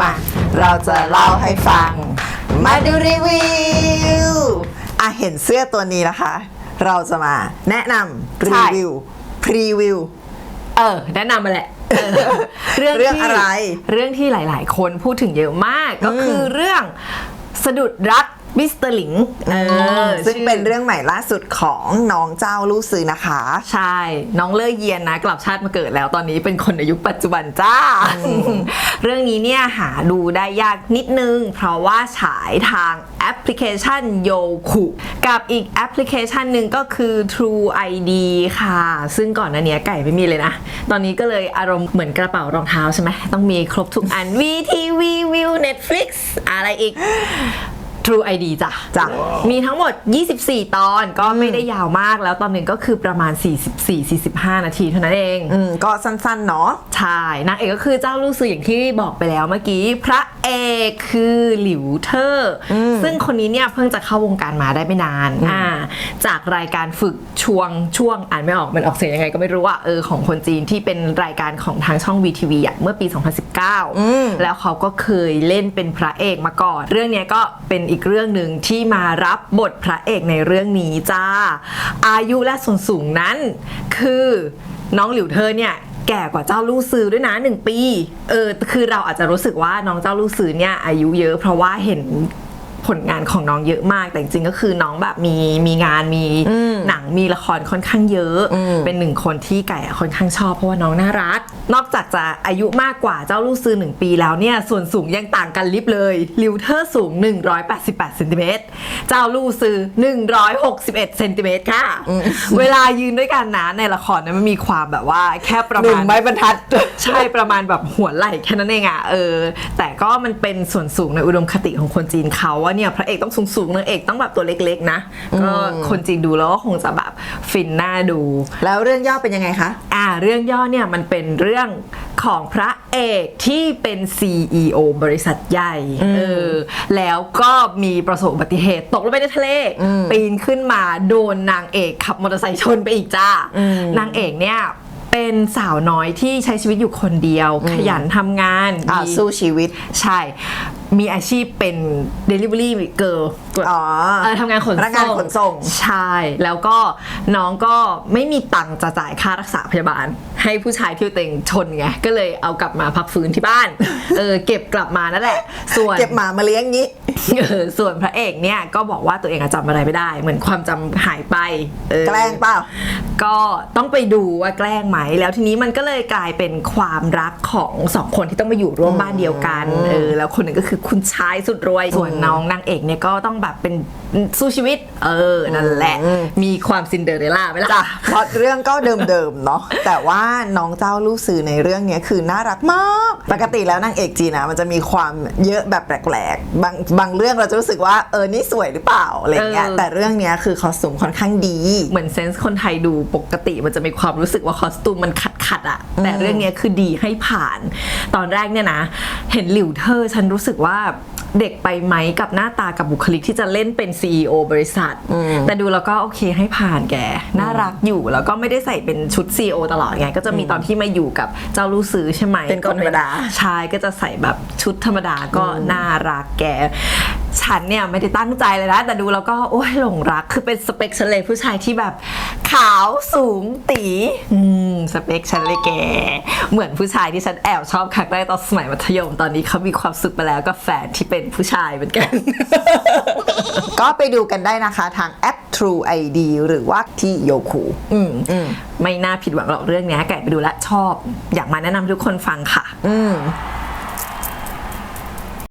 มา เราจะเล่าให้ฟัง มาดูรีวิว อะ เห็นเสื้อตัวนี้นะคะ เราจะมาแนะนำรีใช่วิว พรีวิว เออ แนะนำมาแหละเออเรื่องที่อะไร เรื่องที่หลาย ๆ คนพูดถึงเยอะมากก็คือเรื่องสะดุดรัก มิสเตอร์หลิงเออซึ่งชื่อเป็นเรื่องใหม่ล่าสุดของน้องเจ้าลู่ซื้อนะคะ ใช่ น้องเล่อเยียนนะกลับชาติมาเกิดแล้วตอนนี้เป็นคนในยุคปัจจุบันจ้า เรื่องนี้เนี่ยหาดูได้ยากนิดนึง เพราะว่าฉายทางแอปพลิเคชันโยคุกับอีกแอปพลิเคชันหนึ่งก็คือ True ID ค่ะ ซึ่งก่อนหน้านี้ไก่ไม่มีเลยนะ ตอนนี้ก็เลยอารมณ์เหมือนกระเป๋ารองเท้าใช่ไหมต้องมีครบทุกอัน VTV View Netflix อะไรอีก True ID จ้ะจ้ะ มีทั้งหมด 24 ตอนก็ไม่ได้ยาวมากแล้วตอนหนึ่งก็คือประมาณ 44-45 นาทีเท่านั้นเอง อืมก็สั้นๆเนาะ ใช่ นางเอกก็คือเจ้าลูกซืออย่างที่บอกไปแล้วเมื่อกี้ พระเอกคือหลิวเทอร์ซึ่งคนนี้เนี่ยเพิ่งจะเข้าวงการมาได้ไม่นาน อ่า จากรายการฝึกช่วงช่วงอ่านไม่ออกมันออกเสียงยังไงก็ไม่รู้อะเออของคนจีนที่เป็นรายการของทางช่อง VTV อะเมื่อปี 2019 แล้วเขาก็เคยเล่นเป็นพระเอกมาก่อน เรื่องเนี้ยก็เป็นอีกเรื่องหนึ่งที่มารับบทพระเอกในเรื่องนี้จ้า อายุและส่วนสูงนั้น คือน้องหลิวเธอเนี่ยแก่กว่าเจ้าลู่ซือด้วยนะหนึ่งปี เออ คือเราอาจจะรู้สึกว่าน้องเจ้าลู่ซือเนี่ยอายุเยอะเพราะว่าเห็น ผลงานของน้องเยอะมาก แต่จริงๆก็คือน้องแบบมีมีงานมีหนังมีละครค่อนข้างเยอะ เป็นหนึ่งคนที่ไก่อะค่อนข้างชอบเพราะว่าน้องน่ารัก นอกจากจะอายุมากกว่าเจ้าลู่ซือหนึ่งปีแล้วเนี่ยส่วนสูงยังต่างกันลิบเลยลิวเทอร์สูง 188เซนติเมตรเจ้าลู่ซือ161เซนติเมตรค่ะ เวลายืนด้วยกันนะในละครเนี่ยมันมีความแบบว่าแค่ประหนุ่มาณมไม้บรรทัดใช่ประมาณแบบหัวไหล่แค่นั้นเองอะเออแต่ก็มันเป็นส่วนสูงในอุดมคติของคนจีนเขาว่าเนี่ยพระเอกต้องสูงสูงๆนางเอกต้องแบบตัวเล็กๆนะก็คนจีนดูแล้วก็คงจะแบบฟินหน้าดู แล้วเรื่องย่อเป็นยังไงคะ อ่า เรื่องย่อเนี่ยมันเป็นเรื่องของพระเอกที่เป็น CEO บริษัทใหญ่เออแล้วก็มีประสบอุบัติเหตุตกลงไปในทะเล ปีนขึ้นมาโดนนางเอกขับมอเตอร์ไซค์ชนไปอีกจ้านางเอกเนี่ย เป็นสาวน้อยที่ใช้ชีวิตอยู่คนเดียว ขยันทำงานอ่ามีสู้ชีวิต ใช่ มีอาชีพเป็น Delivery Girl อ๋อเออทำงานขนพนักงานขนส่ง ใช่ แล้วก็น้องก็ไม่มีตังค์จะจ่ายค่ารักษาพยาบาล ให้ผู้ชายที่ตัวเองชนไง ก็เลยเอากลับมาพักฟื้นที่บ้าน เออเก็บกลับมานั่นแหละ ส่วน เก็บหมามาเลี้ยงงี้เออ ส่วนพระเอกเนี่ยก็บอกว่าตัวเองอะจำอะไรไม่ได้ เหมือนความจำหายไปเออแกล้งเปล่า ก็ต้องไปดูว่าแกล้งไหม แล้วทีนี้มันก็เลยกลายเป็นความรักของสองคนที่ต้องมาอยู่ร่วมบ้านเดียวกันเออแล้วคนหนึ่งก็คือคุณชายสุดรวย ส่วนน้องนางเอกเนี่ยก็ต้องแบบเป็นสู้ชีวิต เออนั่นแหละ มีความซินเดอเรลล่าไหมล่ะ จ้ะเพราะเรื่องก็เดิมๆเนาะแต่ว่าน้องเจ้าลูกสื่อในเรื่องเนี้ยคือน่ารักมาก ปกติแล้วนางเอกจีนนะมันจะมีความเยอะแบบแปลกๆบางบางเรื่องเราจะรู้สึกว่าเออนี่สวยหรือเปล่าอะไรเงี้ยเออแต่เรื่องเนี้ยคือคอสตูมค่อนข้างดี เหมือนเซนส์คนไทยดูปกติมันจะมีความรู้สึกว่าคอสตูมมันขัดขัดๆอะแต่เรื่องเนี้ยคือดีให้ผ่าน ตอนแรกเนี่ยนะ เห็นหลิวเทอร์ฉันรู้สึกว่า เด็กไปไหมกับหน้าตากับบุคลิกที่จะเล่นเป็น CEO บริษัท แต่ดูแล้วก็โอเคให้ผ่านแก น่ารักอยู่แล้วก็ไม่ได้ใส่เป็นชุด CEO ตลอดไง ก็จะมีตอนที่มาอยู่กับเจ้าลูซื้อใช่ไหมเป็นคนธรรมดาใช่ก็จะใส่แบบชุดธรรมดาก็น่ารักแก ฉันเนี่ยไม่ได้ตั้งใจเลยนะ แต่ดูแล้วก็โอ้ยหลงรัก คือเป็นสเปคฉันเลยผู้ชายที่แบบขาวสูงตีอืมสเปคฉันเลยแก เหมือนผู้ชายที่ฉันแอบชอบครั้งแรกตอนสมัยมัธยมตอนนี้เขามีความสุขไปแล้วกับแฟนที่เป็นผู้ชายเหมือนกัน ก็ไปดูกันได้นะคะทางแอป True ID หรือว่าที่โยคูอืมไม่น่าผิดหวังหรอกเรื่องเนี้ยไก่ไปดูและชอบ อยากมาแนะนำทุกคนฟังค่ะ อืม